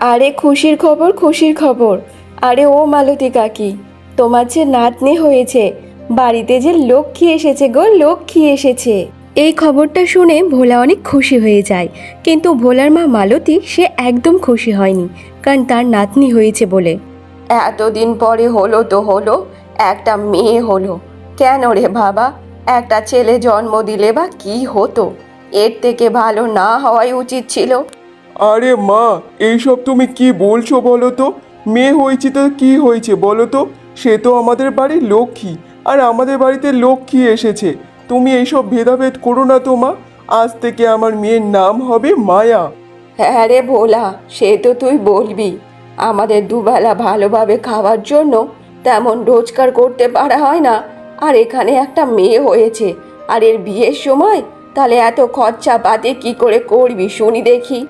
আরে খুশির খবর খুশির খবর। আরে ও মালতী কাকি তোমার যে নাতনি হয়েছে বাড়িতে যে লক্ষ্মী এসেছে গো লক্ষ্মী এসেছে। এই খবরটা শুনে ভোলা অনেক খুশি হয়ে যায় কিন্তু ভোলার মা মালতী সে একদম খুশি হয়নি কারণ তার নাতনি হয়েছে বলে। এতদিন পরে হলো তো হলো একটা মেয়ে হলো। কেন রে বাবা একটা ছেলে জন্ম দিলে বা কি হতো? এর থেকে ভালো না হওয়াই উচিত ছিল। আরে মা, এইসব তুমি কি বলছো বলো তো? মেয়ে হয়েছে তো কি হয়েছে বলো তো? সে তো আমাদের বাড়ির লক্ষ্মী, আর আমাদের বাড়িতে লক্ষ্মী এসেছে। তুমি এইসব ভেদাভেদ করো না তো মা, আজ থেকে আমার মেয়ের নাম হবে মায়া। হ্যাঁ রে ভোলা, সে তো তুই বলবি। আমাদের দুবেলা ভালোভাবে খাওয়ার জন্য তেমন রোজগার করতে পারা হয় না। আর এখানে একটা মেয়ে হয়েছে, আর এর বিয়ের সময় তাহলে এত খরচা পাতি কি করে করবি শুনি দেখি।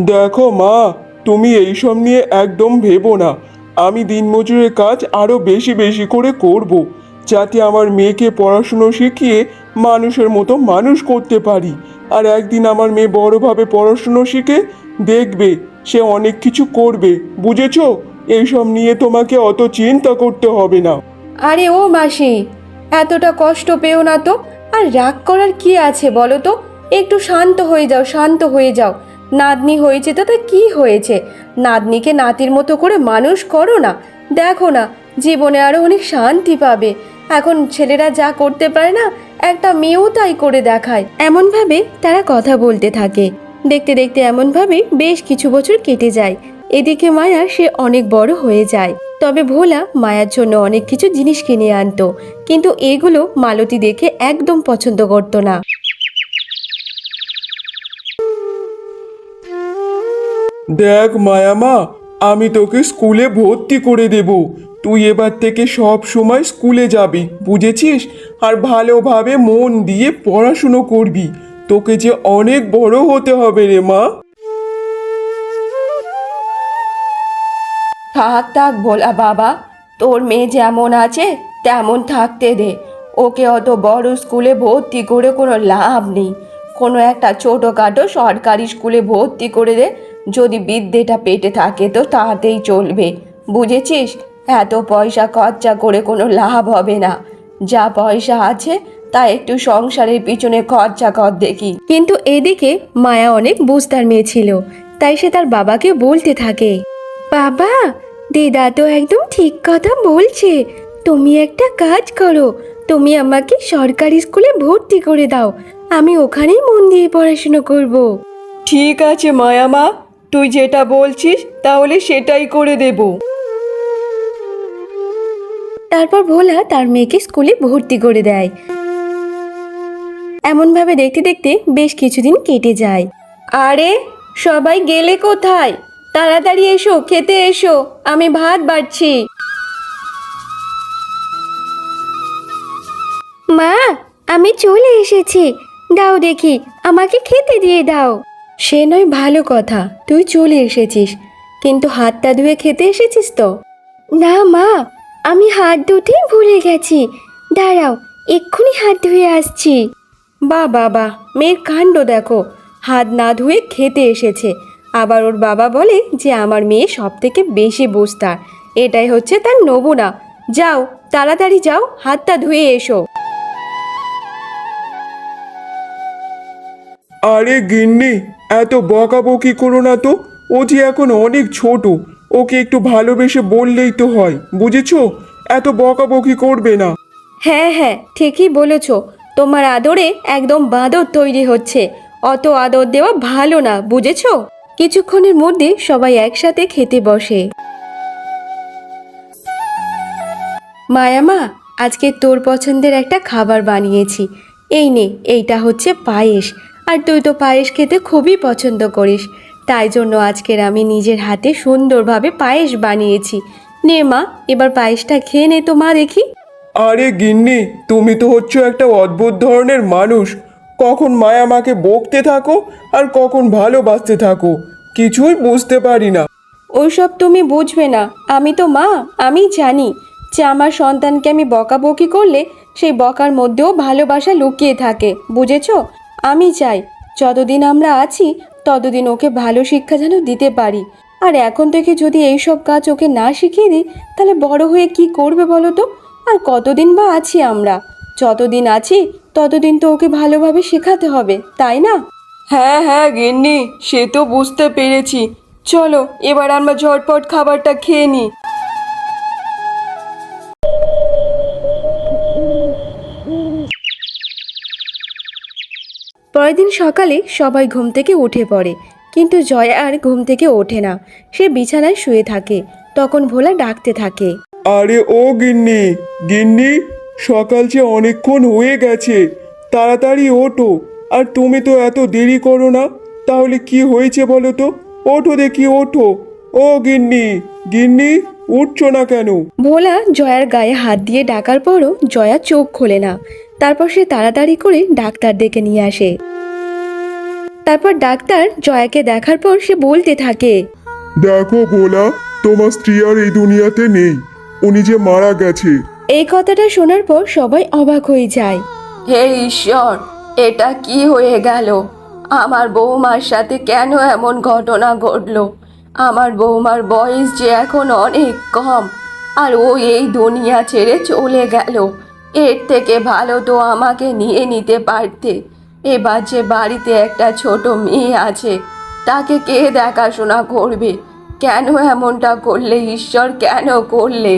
দেখো মা, তুমি এইসব নিয়ে একদম ভেবো না। আমি দিনমজুরের কাজ আরও বেশি বেশি করে করব, যাতে আমার মেয়েকে পড়াশুনো শিখিয়ে মানুষের মতো মানুষ করতে পারি। আর একদিন আমার মেয়ে বড়োভাবে পড়াশুনো শিখে দেখবে, সে অনেক কিছু করবে, বুঝেছ? এইসব নিয়ে তোমাকে অত চিন্তা করতে হবে না। আরে ও মাসি, এতটা কষ্ট পেও না তো? আর রাগ করার কি আছে বলো তো? একটু শান্ত হয়ে যাও, শান্ত হয়ে যাও। নাতনি হয়েছে তাতে কি হয়েছে? নাতনিকে নাতির মতো করে মানুষ করো না। দেখো না, জীবনে আরও অনেক শান্তি পাবে। এখন ছেলেরা যা করতে পারে না, একটা মেয়েও তাই করে দেখায়। এমনভাবে তারা কথা বলতে থাকে। দেখতে দেখতে এমনভাবে বেশ কিছু বছর কেটে যায়। এদিকে মায়া সে অনেক বড় হয়ে যায়। তবে ভোলা মায়ার জন্য অনেক কিছু জিনিস কিনে আনতো। কিন্তু এগুলো মালতী দেখে একদম পছন্দ করতো না। দেখ মায়ামা আমি তোকে স্কুলে ভর্তি করে দেব। তুই এবার থেকে সব সময় স্কুলে যাবি, বুঝেছিস? আর ভালোভাবে মন দিয়ে পড়াশুনো করবি। তোকে যে অনেক বড় হতে হবে রে মা। থাক থাক ভোলা বাবা, তোর মেয়ে যেমন আছে, তেমন থাকতে দে। ওকে অত বড় স্কুলে ভর্তি করে কোনো লাভ নেই। কোনো একটা ছোটোখাটো সরকারি স্কুলে ভর্তি করে দে যদি বিদ্যেটা পেটে থাকে তো তাতেই চলবে। বুঝেছিস? এত পয়সা খরচা করে কোনো লাভ হবে না। যা পয়সা আছে তা একটু সংসারের পিছনে খরচা কর দেখি। কিন্তু এদিকে মায়া অনেক বুঝতার মেয়ে ছিল তাই সে তার বাবাকে বলতে থাকে বাবা দিদা তো একদম ঠিক কথা বলছে। তুমি একটা কাজ করো তুমি আমাকে সরকারি স্কুলে ভর্তি করে দাও। আমি ওখানেই মন দিয়ে পড়াশুনো করব। ঠিক আছে মায়ামা তুই যেটা বলছিস তাহলে সেটাই করে দেব। তারপর ভোলা তার মেয়েকে স্কুলে ভর্তি করে দেয়। এমনভাবে দেখতে দেখতে বেশ কিছুদিন কেটে যায়। আরে সবাই গেলে কোথায়? তাড়াতাড়ি এসো খেতে এসো আমি ভাত বাড়ছি। মা আমি চলে এসেছি। দাও দেখি আমাকে খেতে দিয়ে দাও। সে নয় ভালো কথা, তুই চলে এসেছিস। কিন্তু হাতটা ধুয়ে খেতে এসেছিস তো? না মা, আমি হাত ধুতেই ভুলে গেছি। দাঁড়াও, এক্ষুনি হাত ধুয়ে আসছি। বা বাবা মেয়ের কাণ্ড দেখো। হাত না ধুয়ে খেতে এসেছে। আবার ওর বাবা বলে যে আমার মেয়ে সব থেকে বেশি বুঝতার এটাই হচ্ছে তার নমুনা। যাও, তাড়াতাড়ি যাও, হাতটা ধুয়ে এসো। আরে গিন্নি এত বকাবকি করো না তো। ও যে এখন অনেক ছোট, ওকে একটু ভালোবেসে বললেই তো হয়, বুঝেছ? এত বকাবকি করবে না। হ্যাঁ হ্যাঁ ঠিকই বলেছ। তোমার আদরে একদম বাঁদর তৈরি হচ্ছে। অত আদর দেওয়া ভালো না, বুঝেছ? কিছুক্ষণের মধ্যে সবাই একসাথে খেতে বসে। মায়ামা আজকে তোর পছন্দের একটা খাবার বানিয়েছি। এই নে, এইটা হচ্ছে পায়েস। আর তুই তো পায়েস খেতে খুবই পছন্দ করিস। তাই জন্য আজকের আমি নিজের হাতে সুন্দরভাবে পায়েস বানিয়েছি। নে মা এবার পায়েসটা খেয়ে নে তো মা দেখি। আরে গিন্নি তুমি তো হচ্ছে একটা অদ্ভুত ধরনের মানুষ। কখন মায়া মাকে বকতে থাকো আর কখন ভালোবাসতে থাকো কিছুই বুঝতে পারি না। ওইসব তুমি বুঝবে না আমি তো মা আমি জানি। যে আমার সন্তানকে আমি বকাবকি করলে সেই বকার মধ্যেও ভালোবাসা লুকিয়ে থাকে বুঝেছ? আমি চাই, যতদিন আমরা আছি, ততদিন ওকে ভালো শিক্ষা যেন দিতে পারি। আর এখন থেকে যদি এইসব কাজ ওকে না শিখিয়ে দিই, তাহলে বড় হয়ে কি করবে বলো তো? আর কতদিন বা আছি আমরা? যতদিন আছি, ততদিন তো ওকে ভালোভাবে শেখাতে হবে, তাই না? হ্যাঁ হ্যাঁ গিন্নি, সে তো বুঝতে পেরেছি। চলো, এবার আমরা ঝটপট খাবারটা খেয়ে নিই। পরের দিন সকালে সবাই ঘুম থেকে উঠে পড়ে। কিন্তু জয়া আর ঘুম থেকে ওঠে না। সে বিছানায় শুয়ে থাকে। তখন ভোলা ডাকতে থাকে। আরে ও গিন্নি গিন্নি সকাল যে অনেকক্ষণ হয়ে গেছে। তাড়াতাড়ি ওঠো। আর তুমি তো এত দেরি করো না। তাহলে কি হয়েছে বলো তো? ওঠো দেখি ওঠো। ও গিন্নি গিন্নি উঠছো না কেন? ভোলা জয়ার গায়ে হাত দিয়ে ডাকার পরও জয়া চোখ খোলে না। তারপর সে তাড়াতাড়ি করে ডাক্তার ডেকে নিয়ে আসে। তারপর ডাক্তার জয়াকে দেখার পর সে বলতে থাকে দেখো ভোলা তোমার স্ত্রী আর এই দুনিয়াতে নেই উনি যে মারা গেছে। এই কথাটা শোনার পর সবাই অবাক হয়ে যায়। হে ঈশ্বর এটা কি হয়ে গেল? আমার বৌমার সাথে কেন এমন ঘটনা ঘটলো? আমার বৌমার বয়স যে এখন অনেক কম আর ও এই দুনিয়া ছেড়ে চলে গেল। এর থেকে ভালো তো আমাকে নিয়ে নিতে পারতে। এবার যে বাড়িতে একটা ছোট মেয়ে আছে তাকে কে দেখাশোনা করবে? কেন এমনটা করলে? ঈশ্বর কেন করলে?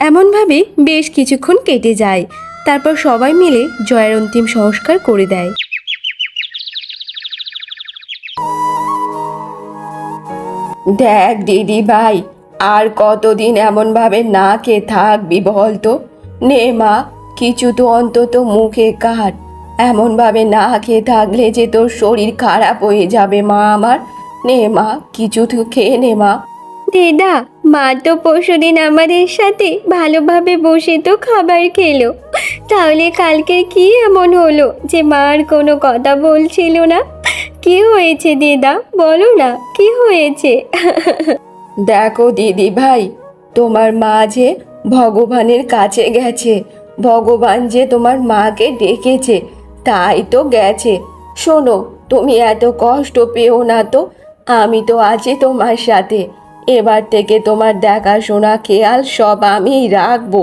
এমনভাবে বেশ কিছুক্ষণ কেটে যায়। তারপর সবাই মিলে জয়ের অন্তিম সংস্কার করে দেয়। দেখ দিদি ভাই আর কতদিন এমনভাবে না খেয়ে থাকবি বলতো নে মা, কিছু তো অন্তত মুখে কাট। এমনভাবে না খেয়ে থাকলে যে তোর শরীর খারাপ হয়ে যাবে মা আমার। নে মা, কিছু তো খেয়ে নে মা। দিদা, মা তো পরশুদিন আমাদের সাথে ভালোভাবে বসে তো খাবার খেলো। তাহলে কালকে কি এমন হলো যে মার কোনো কথা বলছিল না? কি হয়েছে দিদা? বলো না, কি হয়েছে? দেখো দিদি ভাই, তোমার মা যে ভগবানের কাছে গেছে। ভগবান যে তোমার মাকে ডেকেছে, তাই তো গেছে। শোনো, তুমি এত কষ্ট পেও না তো, আমি তো আছি তোমার সাথে। এবার থেকে তোমার দেখাশোনা খেয়াল সব আমিই রাখব,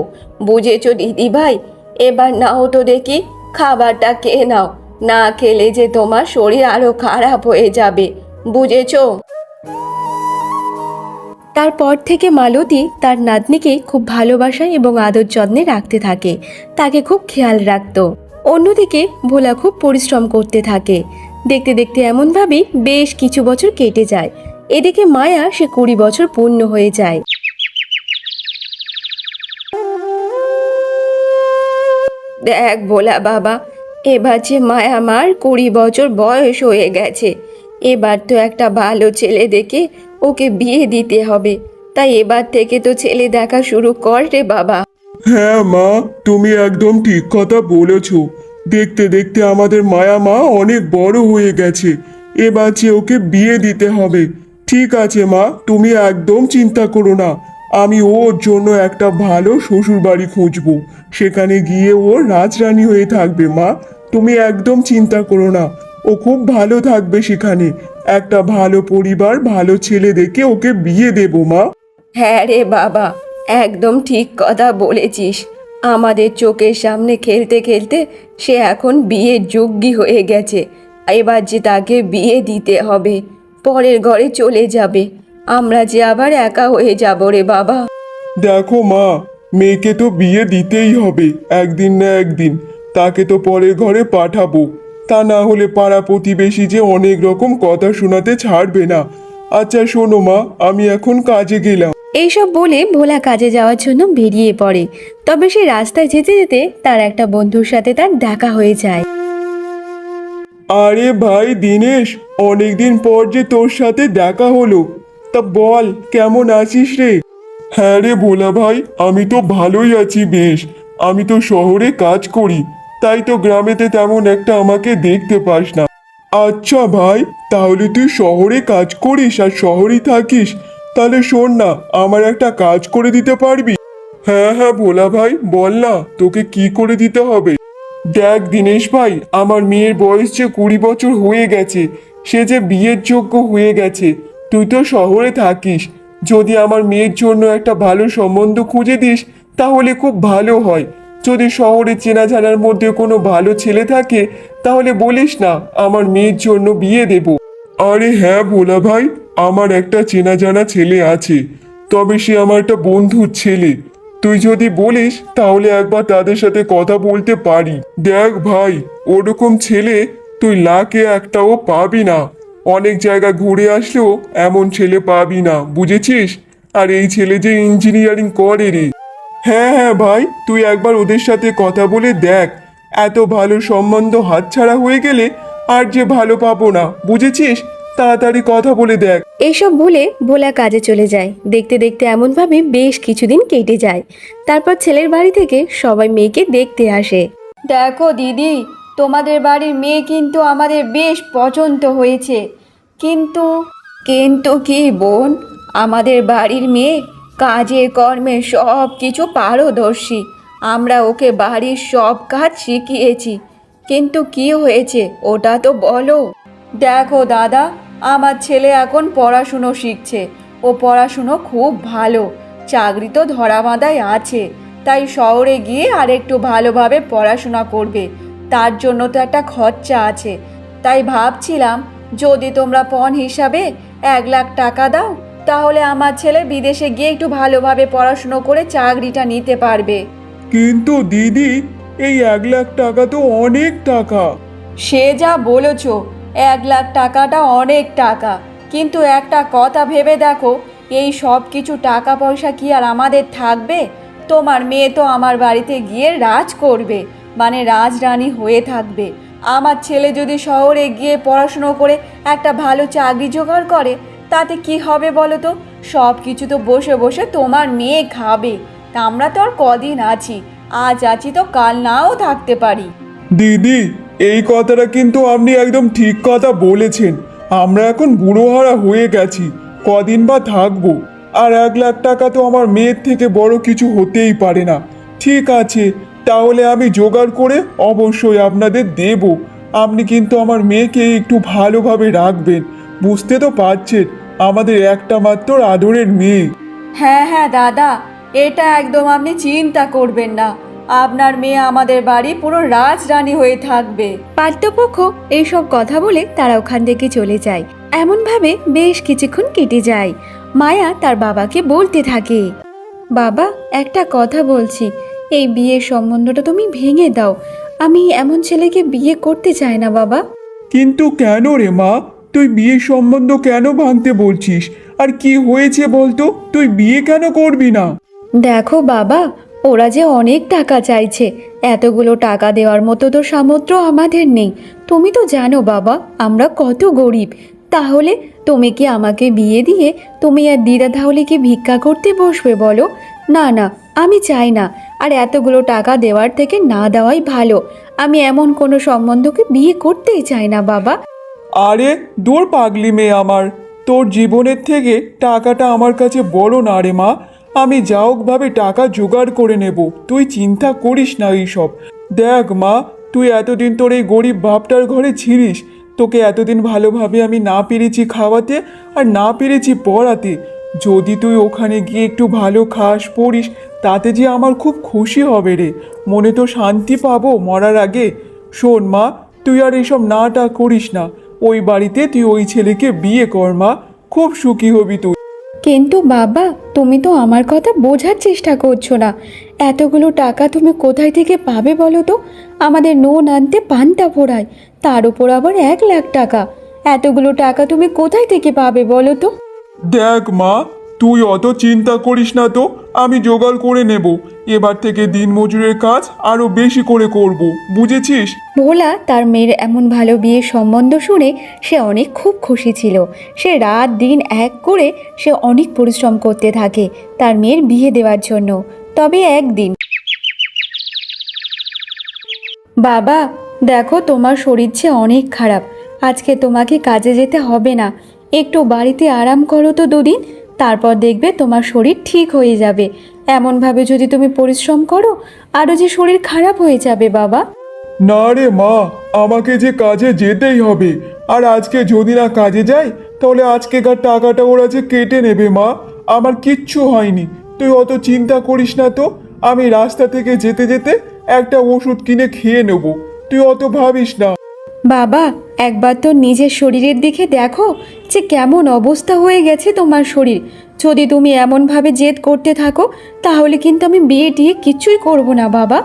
বুঝেছ দিদি ভাই? এবার নাও তো দেখি খাবারটা খেয়ে নাও, না খেলে যে তোমার শরীর আরও খারাপ হয়ে যাবে, বুঝেছ? তারপর থেকে মালতী তার নাতনিকে খুব ভালোবাসা এবং আদর যত্নে রাখতে থাকে। তাকে খুব খেয়াল রাখতো। অন্যদিকে ভোলা খুব পরিশ্রম করতে থাকে। দেখতে দেখতে এমনভাবেই বেশ কিছু বছর কেটে যায়। এদিকে মায়া সে কুড়ি বছর পূর্ণ হয়ে যায়। দেখ ভোলা বাবা, এবার যে মায়া মার কুড়ি বছর বয়স হয়ে গেছে, এবার তো একটা ভালো ছেলে দেখে ওকে বিয়ে দিতে হবে। তাই এবার থেকে তো ছেলে দেখা শুরু কর রে বাবা। হ্যাঁ মা, তুমি একদম ঠিক কথা বলেছ। দেখতে দেখতে আমাদের মায়া মা অনেক বড় হয়ে গেছে। এবার যে ওকে বিয়ে দিতে হবে। ঠিক আছে মা, তুমি একদম চিন্তা করো না। আমি ওর জন্য একটা ভালো শ্বশুর বাড়ি খুঁজবো। সেখানে গিয়ে ও রাজরানী হয়ে থাকবে মা। তুমি একদম চিন্তা করো না। ও খুব ভালো থাকবে সেখানে। একটা ভালো পরিবার ভালো ছেলে দেখে ওকে বিয়ে দেবো মা। হ্যাঁ রে বাবা একদম ঠিক কথা বলেছিস। আমাদের চোখের সামনে খেলতে খেলতে সে এখন বিয়ের যোগ্যী হয়ে গেছে। এবার যে তাকে বিয়ে দিতে হবে পরের ঘরে চলে যাবে। আমরা যে আবার একা হয়ে যাব রে বাবা। দেখো মা মেয়েকে তো বিয়ে দিতেই হবে একদিন না একদিন। তাকে তো পরের ঘরে পাঠাবো। তা না হলে পাড়া প্রতিবেশী যে অনেক রকম কথা শোনাতে ছাড়বে না। আচ্ছা শোনো মা আমি এখন কাজে গেলাম। এইসব বলে ভোলা কাজে যাওয়ার জন্য বেরিয়ে পড়ে। তবে সে রাস্তায় যেতে যেতে তার একটা বন্ধুর সাথে তার দেখা হয়ে যায়। আরে ভাই দিনেশ অনেকদিন পর যে তোর সাথে দেখা হলো। তা বল কেমন আছিস রে? হ্যাঁ রে ভোলা ভাই আমি তো ভালোই আছি বেশ। আমি তো শহরে কাজ করি। তাই তো গ্রামেতে তেমন একটা আমাকে দেখতে পাস না। আচ্ছা ভাই, তাহলে তুই শহরে কাজ করিস আর শহরেই থাকিস। তাহলে শোন না, আমার একটা কাজ করে দিতে পারবি? হ্যাঁ হ্যাঁ ভোলা ভাই, বল না, তোকে কি করে দিতে হবে? দেখ দিনেশ ভাই, আমার মেয়ের বয়স যে কুড়ি বছর হয়ে গেছে, সে যে বিয়ের যোগ্য হয়ে গেছে, তুই তো শহরে থাকিস। যদি আমার মেয়ের জন্য একটা ভালো সম্বন্ধ খুঁজে দিস, তাহলে খুব ভালো হয়। যদি শহরে চেনা জানার মধ্যে কোনো ভালো ছেলে থাকে, তাহলে বলিস না, আমার মেয়ের জন্য বিয়ে দেব। আরে হ্যাঁ ভোলা ভাই, আমার একটা চেনা জানা ছেলে আছে, তবে সে আমার একটা বন্ধুর ছেলে। তুই যদি বলিস, তাহলে একবার তাদের সাথে কথা বলতে পারি। দেখ ভাই, ওরকম ছেলে তুই লাখে একটাও পাবি না। অনেক জায়গা ঘুরে আসলেও এমন ছেলে পাবি না, বুঝেছিস? আর এই ছেলে যে ইঞ্জিনিয়ারিং করে রে। হ্যাঁ হ্যাঁ ভাই তুই একবার ওদের সাথে কথা বলে দেখ। এত ভালো সম্বন্ধ হাতছাড়া হয়ে গেলে আর যে ভালো পাবো না বুঝেছিস? তাড়াতাড়ি কথা বলে দেখ। এইসব বলে ভোলা কাজে চলে যায়। দেখতে দেখতে এমনভাবে বেশ কিছুদিন কেটে যায়। তারপর ছেলের বাড়ি থেকে সবাই মেয়েকে দেখতে আসে। দেখো দিদি তোমাদের বাড়ির মেয়ে কিন্তু আমাদের বেশ পছন্দ হয়েছে। কিন্তু কিন্তু কি বোন আমাদের বাড়ির মেয়ে কাজে, কর্মে সব কিছু পারদর্শী। আমরা ওকে বাড়ির সব কাজ শিখিয়েছি। কিন্তু কি হয়েছে, ওটা তো বলো। দেখো দাদা, আমার ছেলে এখন পড়াশুনো শিখছে। ও পড়াশুনো খুব ভালো। চাকরি তো ধরা বাঁধায় আছে। তাই শহরে গিয়ে আর একটু ভালোভাবে পড়াশোনা করবে। তার জন্য তো একটা খরচা আছে। তাই ভাবছিলাম, যদি তোমরা পণ হিসাবে এক লাখ টাকা দাও তাহলে আমার ছেলে বিদেশে গিয়ে একটু ভালোভাবে পড়াশুনো করে চাকরিটা নিতে পারবে। কিন্তু দিদি এই এক লাখ টাকা তো অনেক টাকা। সে যা বলেছ এক লাখ টাকাটা অনেক টাকা। কিন্তু একটা কথা ভেবে দেখো এই সব কিছু টাকা পয়সা কি আর আমাদের থাকবে? তোমার মেয়ে তো আমার বাড়িতে গিয়ে রাজ করবে মানে রাজরানী হয়ে থাকবে। আমার ছেলে যদি শহরে গিয়ে পড়াশুনো করে একটা ভালো চাকরি জোগাড় করে তাতে কি হবে বলো তো? সব কিছু তো বসে বসে তোমার মেয়ে খাবে। তা আমরা তো আর কদিন আছি। আজ আছি তো কাল নাও থাকতে পারি। দিদি, এই কথাটা কিন্তু আপনি একদম ঠিক কথা বলেছেন। আমরা এখন বুড়োহারা হয়ে গেছি। কদিন বা থাকব। আর এক লাখ টাকা তো আমার মেয়ের থেকে বড় কিছু হতেই পারে না। ঠিক আছে, তাহলে আমি জোগাড় করে অবশ্যই আপনাদের দেব। আপনি কিন্তু আমার মেয়েকে একটু ভালোভাবে রাখবেন। বুঝতে তো পারছেন। আমাদের একটা মাত্র আদরের মেয়ে। হ্যাঁ হ্যাঁ দাদা এটা একদম আপনি চিন্তা করবেন না। আপনার মেয়ে আমাদের বাড়ি পুরো রাজরানী হয়ে থাকবে। পার্থপক্ষ এইসব কথা বলে তারা ওখান থেকে চলে যায়। এমনভাবে বেশ কিছুক্ষণ কেটে যায়। মায়া তার বাবাকে বলতে থাকে বাবা একটা কথা বলছি। এই বিয়ের সম্বন্ধটা তুমি ভেঙে দাও। আমি এমন ছেলেকে বিয়ে করতে চাই না বাবা। কিন্তু কেন রে মা? তুই বিয়ে সম্বন্ধ কেন ভাঙতে বলছিস? আর কি হয়েছে বলতো? তুই বিয়ে কেন করবি না? দেখো বাবা, ওরা যে অনেক টাকা চাইছে। এতগুলো টাকা দেওয়ার মতো তো সামর্থ্য আমাদের নেই। তুমি তো জানো বাবা, আমরা কত গরিব। তাহলে তুমি কি আমাকে বিয়ে দিয়ে তুমি আর দিদা তাহলে কি ভিক্ষা করতে বসবে বলো? না না, আমি চাই না। আর এতগুলো টাকা দেওয়ার থেকে না দেওয়াই ভালো। আমি এমন কোনো সম্বন্ধকে বিয়ে করতেই চাই না বাবা। আরে, দূর পাগলি মেয়ে আমার। তোর জীবনের থেকে টাকাটা আমার কাছে বড় না রে মা। আমি যা হোকভাবে টাকা জোগাড় করে নেব। তুই চিন্তা করিস না এইসব। দেখ মা, তুই এতদিন তোর এই গরিব বাপটার ঘরে ছিলিস। তোকে এতদিন ভালোভাবে আমি না পেরেছি খাওয়াতে আর না পেরেছি পড়াতে। যদি তুই ওখানে গিয়ে একটু ভালো খাস পড়িস, তাতে যে আমার খুব খুশি হবে রে। মনে তো শান্তি পাবো মরার আগে। শোন মা, তুই আর এইসব নাটা করিস না। ওই বাড়িতে তুই ওই ছেলেকে বিয়ে কর মা। খুব সুখী হবি তুই। কিন্তু বাবা তুমি তো আমার কথা বোঝার চেষ্টা করছ না। এতগুলো টাকা তুমি কোথায় থেকে পাবে বলো তো? আমাদের নোন আনতে পান্তা ফোড়ায় তার উপর আবার এক লাখ টাকা। এতগুলো টাকা তুমি কোথায় থেকে পাবে বলো তো? দেখ মা তুই অত চিন্তা করিস না তো, আমি জোগাড় করে নেব। এবার থেকে দিন মজুরের কাজ আরও বেশি করে করব, বুঝেছিস? ভোলা তার মেয়ের এমন ভালো বিয়ের সম্বন্ধ শুনে সে অনেক খুব খুশি ছিল। সে রাত দিন এক করে সে অনেক পরিশ্রম করতে থাকে তার মেয়ের বিয়ে দেওয়ার জন্য। তবে একদিন বাবা, দেখো তোমার শরীর যে অনেক খারাপ। আজকে তোমাকে কাজে যেতে হবে না। একটু বাড়িতে আরাম করো তো দুদিন। তারপর দেখবে তোমার শরীর ঠিক হয়ে যাবে। এমনভাবে যদি তুমি পরিশ্রম করো আরও যে শরীর খারাপ হয়ে যাবে, বাবা। না রে মা, আমাকে যে কাজে যেতেই হবে। আর আজকে যদি না কাজে যাই, তাহলে আজকেকার টাকাটা ওরা যে কেটে নেবে, মা। আমার কিচ্ছু হয়নি। তুই অত চিন্তা করিস না তো। আমি রাস্তা থেকে যেতে যেতে একটা ওষুধ কিনে খেয়ে নেব। তুই অত ভাবিস না। বাবা একবার তো নিজের শরীরের দিকে দেখো যে কেমন অবস্থা হয়ে গেছে তোমার শরীর। যদি তুমি এমনভাবে জেদ করতে থাকো তাহলে কিন্তু আমি বিয়ে টিয়ে কিচ্ছুই করব না বাবা।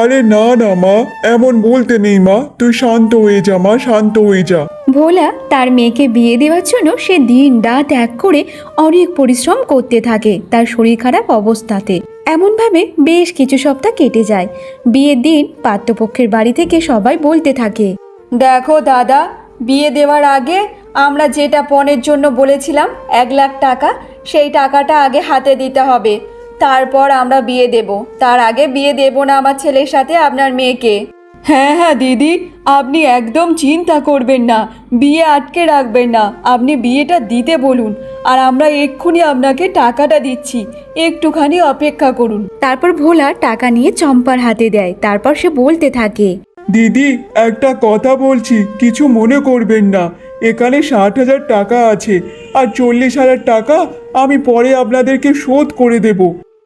আরে না না মা এমন বলতে নেই মা। তুই শান্ত হয়ে যা মা শান্ত হয়ে যা। ভোলা তার মেয়েকে বিয়ে দেওয়ার জন্য সে দিন রাত এক করে অনেক পরিশ্রম করতে থাকে তার শরীর খারাপ অবস্থাতে। এমনভাবে বেশ কিছু সপ্তাহ কেটে যায়। বিয়ের দিন পাত্রপক্ষের বাড়ি থেকে সবাই বলতে থাকে দেখো দাদা, বিয়ে দেওয়ার আগে আমরা যেটা পণের জন্য বলেছিলাম এক লাখ টাকা, সেই টাকাটা আগে হাতে দিতে হবে। তারপর আমরা বিয়ে দেব। তার আগে বিয়ে দেব না আমার ছেলের সাথে আপনার মেয়েকে। হ্যাঁ হ্যাঁ দিদি, আপনি একদম চিন্তা করবেন না। বিয়ে আটকে রাখবেন না। আপনি বিয়েটা দিতে বলুন। আর আমরা এক্ষুনি আপনাকে টাকাটা দিচ্ছি। একটুখানি অপেক্ষা করুন। তারপর ভোলা টাকা নিয়ে চম্পার হাতে দেয়। তারপর সে বলতে থাকে দিদি, একটা কথা বলছি, কিছু মনে করবেন না। এখানে ষাট হাজার টাকা আছে, আর চল্লিশ হাজার টাকা আমি পরে আপনাদেরকে শোধ করে দেব।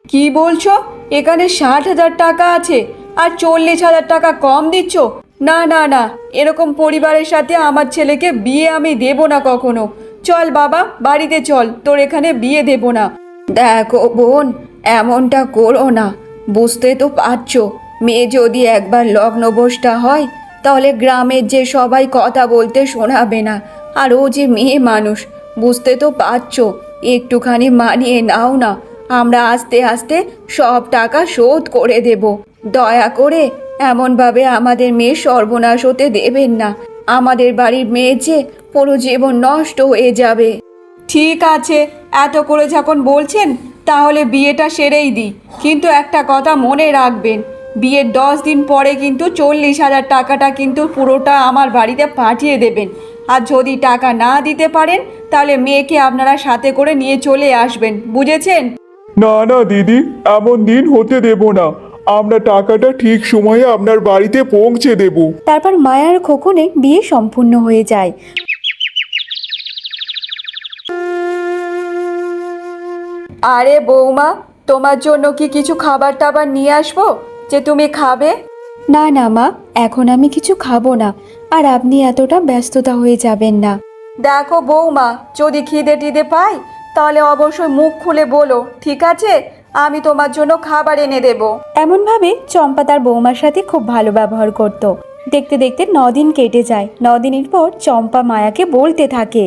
কি বলছো? এখানে ষাট হাজার টাকা আছে, আর চল্লিশ হাজার টাকা কম দিচ্ছ? না না না, এরকম পরিবারের সাথে আমার ছেলেকে বিয়ে আমি দেব না কখনো। চল বাবা, বাড়িতে চল, তোর এখানে বিয়ে দেব না। দেখো বোন, এমনটা করো না, বুঝতে তো পারছ। মেয়ে যদি একবার লগ্নভোজটা হয়, তাহলে গ্রামের যে সবাই কথা বলতে শোনাবে না। আর ও যে মেয়ে মানুষ, বুঝতে তো পারছ, একটুখানি মানিয়ে নাও না। আমরা আস্তে আস্তে সব টাকা শোধ করে দেব। দয়া করে এমনভাবে আমাদের মেয়ে সর্বনাশ হতে দেবেন না। আমাদের বাড়ির মেয়ে যে পুরো জীবন নষ্ট হয়ে যাবে। ঠিক আছে, এত করে যখন বলছেন, তাহলে বিয়েটা সেরেই দিই। কিন্তু একটা কথা মনে রাখবেন বিয়ের দশ দিন পরে কিন্তু চল্লিশ হাজার টাকাটা কিন্তু পুরোটা আমার বাড়িতে পাঠিয়ে দেবেন। আর যদি টাকা না দিতে পারেন তাহলে মেয়েকে আপনারা সাথে করে নিয়ে চলে আসবেন। বুঝেছেন? না না দিদি এমন দিন হতে দেব না। আমরা টাকাটা ঠিক সময়ে আপনার বাড়িতে পৌঁছে দেব। তারপর মায়ার খোকনে বিয়ে সম্পূর্ণ হয়ে যায়। আরে বৌমা তোমার জন্য কি কিছু খাবার টাবার নিয়ে আসব? যে তুমি খাবে? না না মা এখন আমি কিছু খাব না আর আপনি এতটা ব্যস্ততা হয়ে যাবেন না। দেখো বৌমা যদি খিদে টিদে পাই তাহলে অবশ্যই মুখ খুলে বলো ঠিক আছে? আমি তোমার জন্য খাবার এনে দেব। এমনভাবে চম্পা তার বৌমার সাথে খুব ভালো ব্যবহার করত। দেখতে দেখতে নদিন কেটে যায়। নদিনের পর চম্পা মায়াকে বলতে থাকে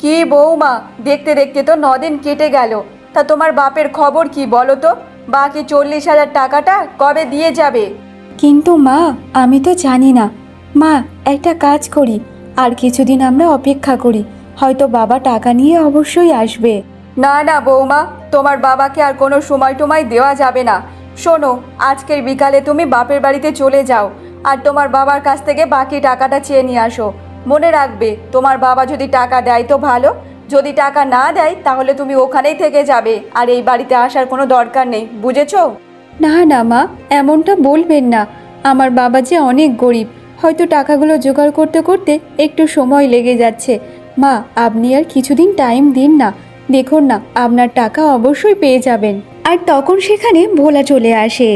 কি বৌমা দেখতে দেখতে তো নদিন কেটে গেল। তা তোমার বাপের খবর কি বলো তো? বাকি চল্লিশ হাজার টাকাটা কবে দিয়ে যাবে? কিন্তু মা আমি তো জানি না। মা একটা কাজ করি। আর কিছুদিন আমরা অপেক্ষা করি। হয়তো বাবা টাকা নিয়ে অবশ্যই আসবে। না না বৌমা তোমার বাবাকে আর কোনো সময় টময় দেওয়া যাবে না। শোনো আজকের বিকালে তুমি বাপের বাড়িতে চলে যাও। আর তোমার বাবার কাছ থেকে বাকি টাকাটা চেয়ে নিয়ে আসো। মনে রাখবে তোমার বাবা যদি টাকা দেয় তো ভালো। যদি টাকা না দেয় তাহলে তুমি ওখানেই থেকে যাবে। আর এই বাড়িতে আসার কোনো দরকার নেই। বুঝেছ? না না মা এমনটা বলবেন না। আমার বাবা যে অনেক গরিব। হয়তো টাকাগুলো জোগাড় করতে করতে একটু সময় লেগে যাচ্ছে। মা আপনি আর কিছুদিন টাইম দিন না। দেখুন না আপনার টাকা অবশ্যই পেয়ে যাবেন। আর তখন সেখানে ভোলা চলে আসে।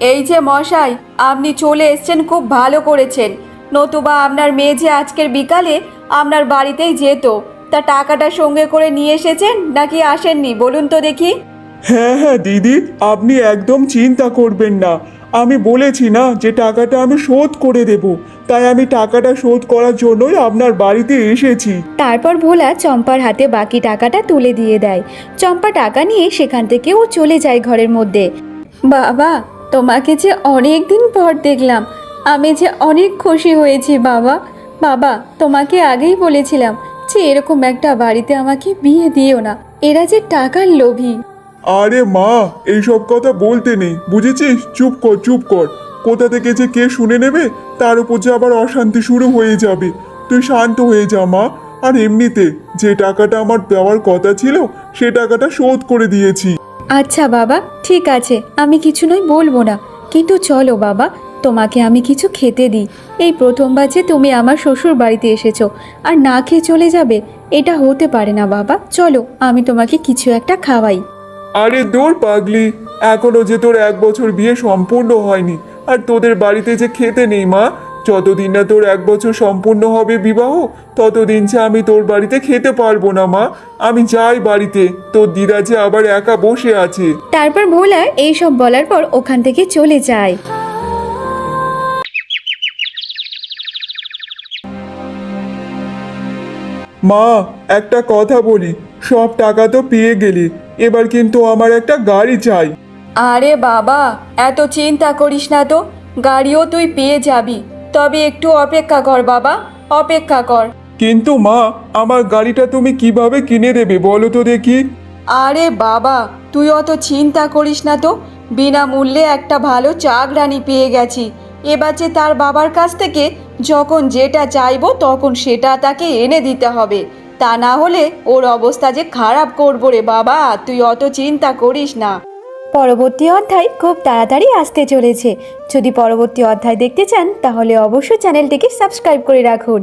এই যে মশাই আপনি চলে এসেছেন খুব ভালো করেছেন। নতুবা আপনার মেয়ে যে আজকের বিকালে আপনার বাড়িতেই যেত। তা টাকাটা সঙ্গে করে নিয়ে এসেছেন নাকি আসেননি? বলুন তো দেখি। হ্যাঁ হ্যাঁ দিদি আপনি একদম চিন্তা করবেন না। আমি বলেছি না যে টাকাটা আমি শোধ করে দেব। তাই আমি টাকাটা শোধ করার জন্যই আপনার বাড়িতে এসেছি। তারপর ভোলা চম্পার হাতে বাকি টাকাটা তুলে দিয়ে দেয়। চম্পা টাকা নিয়ে সেখান থেকে ও চলে যায় ঘরের মধ্যে। বাবা তোমাকে যে অনেক দিন পর দেখলাম। আমি যে অনেক খুশি হয়েছি বাবা। বাবা তোমাকে আগেই বলেছিলাম যে এরকম একটা বাড়িতে আমাকে বিয়ে দিও না। এরা যে টাকার লোভী। আরে মা এইসব কথা বলতে নেই বুঝেছিস? চুপ কর চুপ কর। কোথা থেকে যে কে শুনে নেবে তার উপর যে আবার অশান্তি শুরু হয়ে যাবে। তুই শান্ত হয়ে যা মা। আর এমনিতে যে টাকাটা আমার দেওয়ার কথা ছিল সে টাকাটা শোধ করে দিয়েছি। আচ্ছা বাবা ঠিক আছে আমি কিছু নয় বলব না। কিন্তু চলো বাবা তোমাকে আমি কিছু খেতে দিই। এই প্রথমবার যে তুমি আমার শ্বশুর বাড়িতে এসেছ আর না খেয়ে চলে যাবে এটা হতে পারে না বাবা। চলো আমি তোমাকে কিছু একটা খাওয়াই। আরে দূর পাগলি এখনও যে তোর এক বছর বিয়ে সম্পূর্ণ হয়নি আর তোদের বাড়িতে যে খেতে নেই মা যতদিন না তোর এক বছর সম্পূর্ণ হবে বিবাহ ততদিন যে আমি তোর বাড়িতে খেতে পারব না মা। আমি যাই বাড়িতে তোর দিদা যে আবার একা বসে আছে। তারপর ভোলা এইসব বলার পর ওখান থেকে চলে যায়। মা একটা কথা বলি। সব টাকা তো পেয়ে গেলি। এবার কিন্তু আমার একটা গাড়ি চাই। আরে বাবা এত চিন্তা করিস না তো। গাড়িও তুই পেয়ে যাবি। তবে একটু অপেক্ষা কর বাবা অপেক্ষা কর। কিন্তু মা আমার গাড়িটা তুমি কীভাবে কিনে দেবে বলো তো দেখি। আরে বাবা তুই অত চিন্তা করিস না তো। বিনামূল্যে একটা ভালো চাকরানি পেয়ে গেছি। এবার যে তার বাবার কাছ থেকে যখন যেটা চাইব তখন সেটা তাকে এনে দিতে হবে। তা না হলে ওর অবস্থা যে খারাপ করব রে বাবা, তুই অত চিন্তা করিস না। পরবর্তী অধ্যায় খুব তাড়াতাড়ি আসতে চলেছে। যদি পরবর্তী অধ্যায় দেখতে চান তাহলে অবশ্যই চ্যানেলটিকে সাবস্ক্রাইব করে রাখুন।